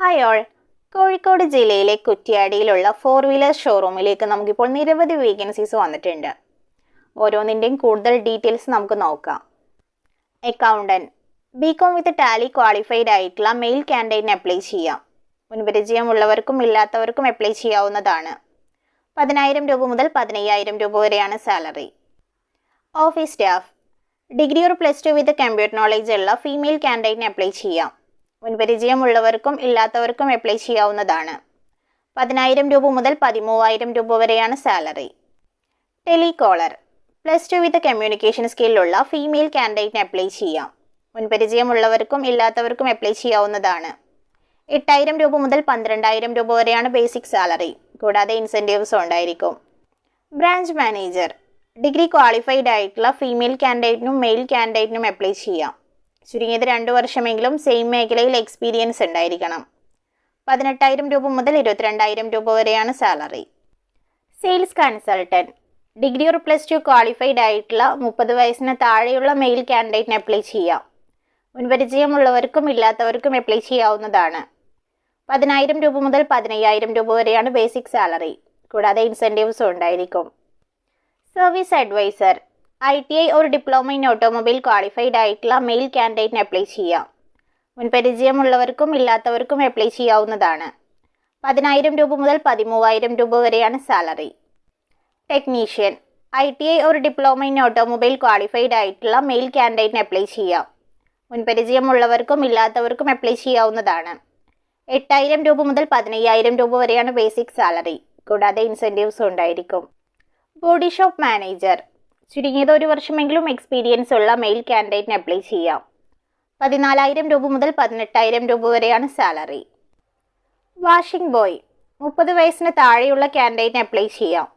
Hi all Kozhikode ജില്ലയിലെ കുറ്റിയാടിയിലുള്ള four wheeler ഷോറൂമിലേക്ക് നമുക്കിപ്പോൾ നിരവധി വേക്കൻസീസ് വന്നിട്ടുണ്ട്. ഓരോന്നിന്റെയും കൂടുതൽ ഡീറ്റെയിൽസ് നമുക്ക് നോക്കാം. Accountant B Com with Tally qualified ആയിട്ടുള്ള മെയിൽ ക്യാൻഡിഡേറ്റിന് അപ്ലൈ ചെയ്യാം. മുൻപരിചയമുള്ളവർക്കും ഇല്ലാത്തവർക്കും അപ്ലൈ ചെയ്യാവുന്നതാണ്. പതിനായിരം രൂപ മുതൽ പതിനയ്യായിരം രൂപ വരെയാണ് salary office staff degree or plus two with computer knowledge ഉള്ള ഫീമെയിൽ ക്യാൻഡിഡേറ്റിന് അപ്ലൈ ചെയ്യാം. മുൻപരിചയമുള്ളവർക്കും ഇല്ലാത്തവർക്കും അപ്ലൈ ചെയ്യാവുന്നതാണ്. പതിനായിരം രൂപ മുതൽ പതിമൂവായിരം രൂപ വരെയാണ് salary telecaller plus two with communication സ്കില്ലുള്ള female കാൻഡിഡേറ്റിന് അപ്ലൈ ചെയ്യാം. മുൻപരിചയമുള്ളവർക്കും ഇല്ലാത്തവർക്കും അപ്ലൈ ചെയ്യാവുന്നതാണ്. എട്ടായിരം രൂപ മുതൽ പന്ത്രണ്ടായിരം രൂപ വരെയാണ് ബേസിക് സാലറി കൂടാതെ ഇൻസെന്റീവ്സും ഉണ്ടായിരിക്കും. ബ്രാഞ്ച് മാനേജർ ഡിഗ്രി ക്വാളിഫൈഡ് ആയിട്ടുള്ള ഫീമെയിൽ കാൻഡിഡേറ്റിനും മെയിൽ കാൻഡിഡേറ്റിനും അപ്ലൈ ചെയ്യാം. ചുരുങ്ങിയത് രണ്ട് വർഷമെങ്കിലും സെയിം മേഖലയിൽ എക്സ്പീരിയൻസ് ഉണ്ടായിരിക്കണം. പതിനെട്ടായിരം രൂപ മുതൽ ഇരുപത്തിരണ്ടായിരം രൂപ വരെയാണ് salary sales consultant degree or plus two qualified ആയിട്ടുള്ള മുപ്പത് വയസ്സിന് താഴെയുള്ള മെയിൽ ക്യാൻഡിഡേറ്റിന് അപ്ലൈ ചെയ്യാം. മുൻപരിചയമുള്ളവർക്കും ഇല്ലാത്തവർക്കും അപ്ലൈ ചെയ്യാവുന്നതാണ്. പതിനായിരം രൂപ മുതൽ പതിനയ്യായിരം രൂപ വരെയാണ് ബേസിക് സാലറി കൂടാതെ ഇൻസെന്റീവ്സും ഉണ്ടായിരിക്കും. Service advisor I T I ഒരു ഡിപ്ലോമ ഇൻ ഓട്ടോമൊബൈൽ ക്വാളിഫൈഡ് ആയിട്ടുള്ള മെയിൽ ക്യാൻഡിഡേറ്റിന് അപ്ലൈ ചെയ്യാം. മുൻപരിചയമുള്ളവർക്കും ഇല്ലാത്തവർക്കും അപ്ലൈ ചെയ്യാവുന്നതാണ്. പതിനായിരം രൂപ മുതൽ പതിമൂവായിരം രൂപ വരെയാണ് salary technician I T I ഒരു ഡിപ്ലോമ ഇൻ ഓട്ടോമൊബൈൽ ക്വാളിഫൈഡ് ആയിട്ടുള്ള മെയിൽ ക്യാൻഡിഡേറ്റിന് അപ്ലൈ ചെയ്യാം. മുൻപരിചയമുള്ളവർക്കും ഇല്ലാത്തവർക്കും അപ്ലൈ ചെയ്യാവുന്നതാണ്. എട്ടായിരം രൂപ മുതൽ പതിനയ്യായിരം രൂപ വരെയാണ് ബേസിക് സാലറി കൂടാതെ ഇൻസെന്റീവ്സും ഉണ്ടായിരിക്കും. ബോഡി ഷോപ്പ് മാനേജർ ചുരുങ്ങിയത് ഒരു വർഷമെങ്കിലും എക്സ്പീരിയൻസ് ഉള്ള മെയിൽ ക്യാൻഡിഡേറ്റിന് അപ്ലൈ ചെയ്യാം. പതിനാലായിരം രൂപ മുതൽ പതിനെട്ടായിരം രൂപ വരെയാണ് സാലറി വാഷിംഗ് ബോയ് മുപ്പത് വയസ്സിന് താഴെയുള്ള ക്യാൻഡിഡേറ്റിന് അപ്ലൈ ചെയ്യാം.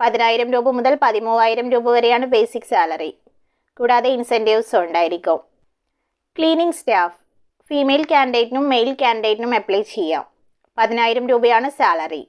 പതിനായിരം രൂപ മുതൽ പതിമൂവായിരം രൂപ വരെയാണ് ബേസിക് സാലറി കൂടാതെ ഇൻസെന്റീവ്സ് ഉണ്ടായിരിക്കും. ക്ലീനിങ് സ്റ്റാഫ് ഫീമെയിൽ ക്യാൻഡിഡേറ്റിനും മെയിൽ ക്യാൻഡിഡേറ്റിനും അപ്ലൈ ചെയ്യാം. പതിനായിരം രൂപയാണ് സാലറി